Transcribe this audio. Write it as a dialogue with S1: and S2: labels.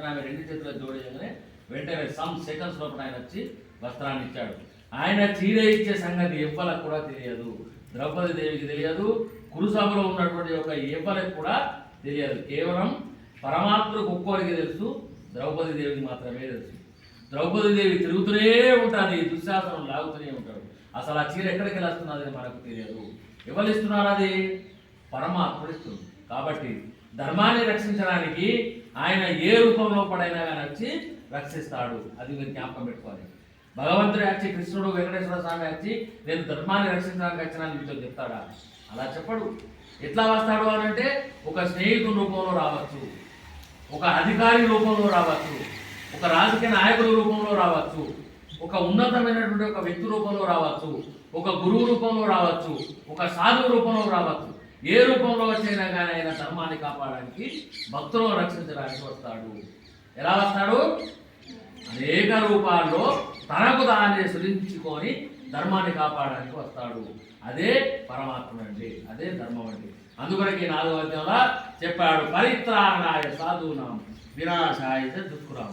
S1: ఆమె రెండు చేతుల జోడించగానే వెంటనే సమ్ సెకండ్స్ లోపల ఆయన వచ్చి వస్త్రాన్ని ఇచ్చాడు. ఆయన చీర ఇచ్చే సంగతి ఎవ్వలకు కూడా తెలియదు. ద్రౌపది దేవికి తెలియదు. కురుసభలో ఉన్నటువంటి ఒక ఎవ్వలకు కూడా తెలియదు. కేవలం పరమాత్మకు ఒక్కోరికి తెలుసు ద్రౌపది దేవికి మాత్రమే తెలుసు. ద్రౌపది దేవి తిరుగుతూనే ఉంటుంది దుశ్శాసనం లాగుతూనే ఉంటాడు. అసలు ఆ చీర ఎక్కడికి వెళ్ళొస్తున్నది మనకు తెలియదు. ఎవరు ఇస్తున్నారు అది పరమాత్ముడు ఇస్తుంది కాబట్టి ధర్మాన్ని రక్షించడానికి ఆయన ఏ రూపంలో పడైనా కానీ వచ్చి రక్షిస్తాడు. అది మీరు జ్ఞాపకం పెట్టుకోవాలి. భగవంతుడు వచ్చి కృష్ణుడు వెంకటేశ్వర స్వామి వచ్చి నేను ధర్మాన్ని రక్షించడానికి వచ్చినాను మీతో చెప్తాడా? అలా చెప్పడు. ఎట్లా వస్తాడు అని అంటే ఒక స్నేహితుని రూపంలో రావచ్చు. ఒక అధికారి రూపంలో రావచ్చు. ఒక రాజకీయ నాయకుల రూపంలో రావచ్చు. ఒక ఉన్నతమైనటువంటి ఒక వ్యక్తి రూపంలో రావచ్చు. ఒక గురువు రూపంలో రావచ్చు. ఒక సాధువు రూపంలో రావచ్చు. ఏ రూపంలో వచ్చినా కానీ ఆయన ధర్మాన్ని కాపాడడానికి భక్తులను రక్షించడానికి వస్తాడు. ఎలా వస్తాడు? అనేక రూపాల్లో తనకు తానే సృజించుకొని ధర్మాన్ని కాపాడడానికి వస్తాడు. అదే పరమాత్మ అండి అదే ధర్మం అండి అందుకొరకే నాలుగో అధ్యాయంలో చెప్పాడు పరిత్రాణాయ సాధునాం వినాశాయ దుఃఖురాం.